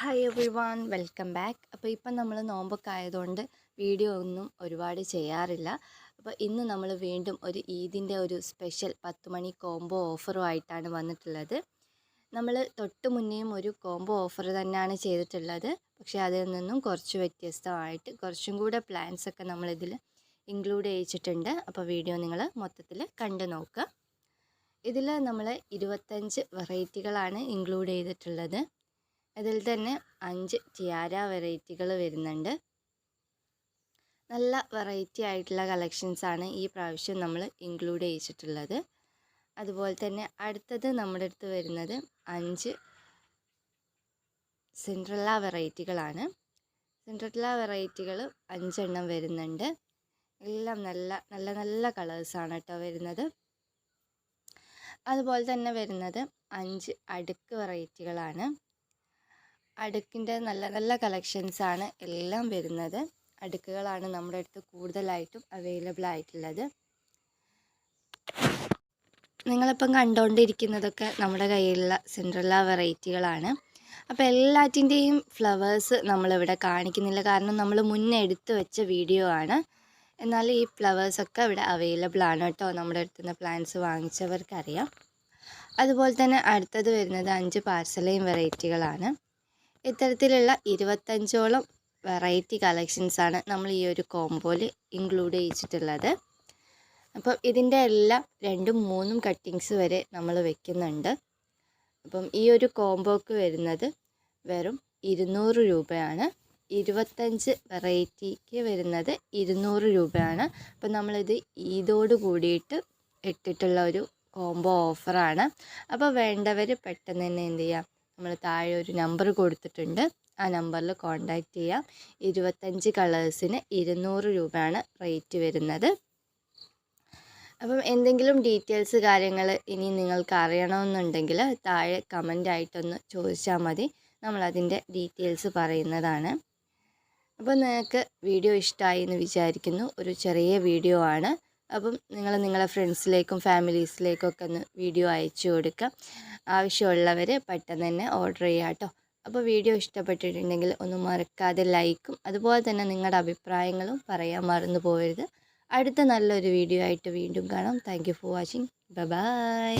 Hi everyone welcome back അപ്പോൾ ഇപ്പം നമ്മൾ നോമ്പൊക്കെ ആയതുകൊണ്ട് വീഡിയോ ഒന്നും ഒരുപാട് ചെയ്യാറില്ല. അപ്പോൾ ഇന്ന് നമ്മൾ വീണ്ടും ഒരു ഈദിന്റെ ഒരു സ്പെഷ്യൽ പത്ത് മണി കോംബോ ഓഫറുമായിട്ടാണ് വന്നിട്ടുള്ളത്. നമ്മൾ തൊട്ട് മുന്നേയും ഒരു കോംബോ ഓഫർ തന്നെയാണ് ചെയ്തിട്ടുള്ളത്. പക്ഷേ അതിൽ നിന്നും കുറച്ച് വ്യത്യസ്തമായിട്ട് കുറച്ചും കൂടെ പ്ലാൻസ് ഒക്കെ നമ്മളിതിൽ ഇൻക്ലൂഡ് ചെയ്യിച്ചിട്ടുണ്ട്. അപ്പോൾ വീഡിയോ നിങ്ങൾ മൊത്തത്തിൽ കണ്ടു നോക്കുക ഇതിൽ നമ്മൾ ഇരുപത്തഞ്ച് വെറൈറ്റികളാണ് ഇൻക്ലൂഡ് ചെയ്തിട്ടുള്ളത്. അതിൽ തന്നെ അഞ്ച് ടിയാര വെറൈറ്റികൾ വരുന്നുണ്ട്. നല്ല വെറൈറ്റി ആയിട്ടുള്ള കളക്ഷൻസാണ് ഈ പ്രാവശ്യം നമ്മൾ ഇൻക്ലൂഡ് ചെയ്തിട്ടുള്ളത്. അതുപോലെ തന്നെ അടുത്തത് നമ്മുടെ അടുത്ത് വരുന്നത് അഞ്ച് സിൻഡ്രല്ല വെറൈറ്റികളാണ് സിൻഡ്രല്ല വെറൈറ്റികൾ അഞ്ചെണ്ണം വരുന്നുണ്ട്. എല്ലാം നല്ല നല്ല നല്ല കളേഴ്സാണ് കേട്ടോ വരുന്നത്. അതുപോലെ തന്നെ വരുന്നത് അഞ്ച് അടുക്ക് വെറൈറ്റികളാണ് അടുക്കിന്റെ നല്ല നല്ല കളക്ഷൻസാണ് എല്ലാം വരുന്നത്. അടുക്കുകളാണ് നമ്മുടെ അടുത്ത് കൂടുതലായിട്ടും അവൈലബിൾ ആയിട്ടുള്ളത്. നിങ്ങളിപ്പം കണ്ടുകൊണ്ടിരിക്കുന്നതൊക്കെ നമ്മുടെ കയ്യിലുള്ള സിൻഡ്രല്ല വെറൈറ്റികളാണ് അപ്പോൾ എല്ലാറ്റിന്റെയും ഫ്ലവേഴ്സ് നമ്മളിവിടെ കാണിക്കുന്നില്ല. കാരണം നമ്മൾ മുന്നേ എടുത്തു വെച്ച വീഡിയോ ആണ്. എന്നാൽ ഈ ഫ്ലവേഴ്സൊക്കെ ഇവിടെ അവൈലബിൾ ആണ് കേട്ടോ. നമ്മുടെ അടുത്ത് നിന്ന് പ്ലാന്റ്സ് വാങ്ങിച്ചവർക്കറിയാം. അതുപോലെ തന്നെ അടുത്തത് വരുന്നത് അഞ്ച് പാർസലയും വെറൈറ്റികളാണ് ഇത്തരത്തിലുള്ള ഇരുപത്തഞ്ചോളം വെറൈറ്റി കളക്ഷൻസാണ് നമ്മൾ ഈ ഒരു കോംബോയിൽ ഇൻക്ലൂഡ് ചെയ്തിട്ടുള്ളത്. അപ്പം ഇതിന്റെ എല്ലാം രണ്ടും മൂന്നും കട്ടിങ്സ് വരെ നമ്മൾ വെക്കുന്നുണ്ട്. അപ്പം ഈ ഒരു കോംബോക്ക് വരുന്നത് വെറും ഇരുന്നൂറ് രൂപയാണ്. ഇരുപത്തഞ്ച് വെറൈറ്റിക്ക് വരുന്നത് ഇരുന്നൂറ് രൂപയാണ്. അപ്പം നമ്മളിത് ഈദോട് കൂടിയിട്ട് ഇട്ടിട്ടുള്ള ഒരു കോംബോ ഓഫറാണ് അപ്പോൾ വേണ്ടവർ പെട്ടെന്ന് തന്നെ എന്ത് ചെയ്യാം? നമ്മൾ താഴെ ഒരു നമ്പർ കൊടുത്തിട്ടുണ്ട്. ആ നമ്പറിൽ കോൺടാക്റ്റ് ചെയ്യാം. ഇരുപത്തഞ്ച് കളേഴ്സിന് ഇരുന്നൂറ് രൂപയാണ് റേറ്റ് വരുന്നത്. അപ്പം എന്തെങ്കിലും ഡീറ്റെയിൽസ് കാര്യങ്ങൾ ഇനി നിങ്ങൾക്ക് അറിയണമെന്നുണ്ടെങ്കിൽ താഴെ കമന്റ് ആയിട്ടൊന്ന് ചോദിച്ചാൽ മതി. നമ്മളതിന്റെ ഡീറ്റെയിൽസ് പറയുന്നതാണ്. അപ്പോൾ നിങ്ങൾക്ക് വീഡിയോ ഇഷ്ടമായി എന്ന് വിചാരിക്കുന്നു. ഒരു ചെറിയ വീഡിയോ ആണ്. അപ്പം നിങ്ങൾ നിങ്ങളെ ഫ്രണ്ട്സിലേക്കും ഫാമിലീസിലേക്കും ഒക്കെ ഒന്ന് വീഡിയോ അയച്ചു കൊടുക്കുക ആവശ്യമുള്ളവർ പെട്ടെന്ന് തന്നെ ഓർഡർ ചെയ്യുക കേട്ടോ. അപ്പോൾ വീഡിയോ ഇഷ്ടപ്പെട്ടിട്ടുണ്ടെങ്കിൽ ഒന്ന് മറക്കാതെ ലൈക്കും അതുപോലെ തന്നെ നിങ്ങളുടെ അഭിപ്രായങ്ങളും പറയാൻ മറന്നു പോകരുത്. അടുത്ത നല്ലൊരു വീഡിയോ ആയിട്ട് വീണ്ടും കാണാം. Thank for watching bye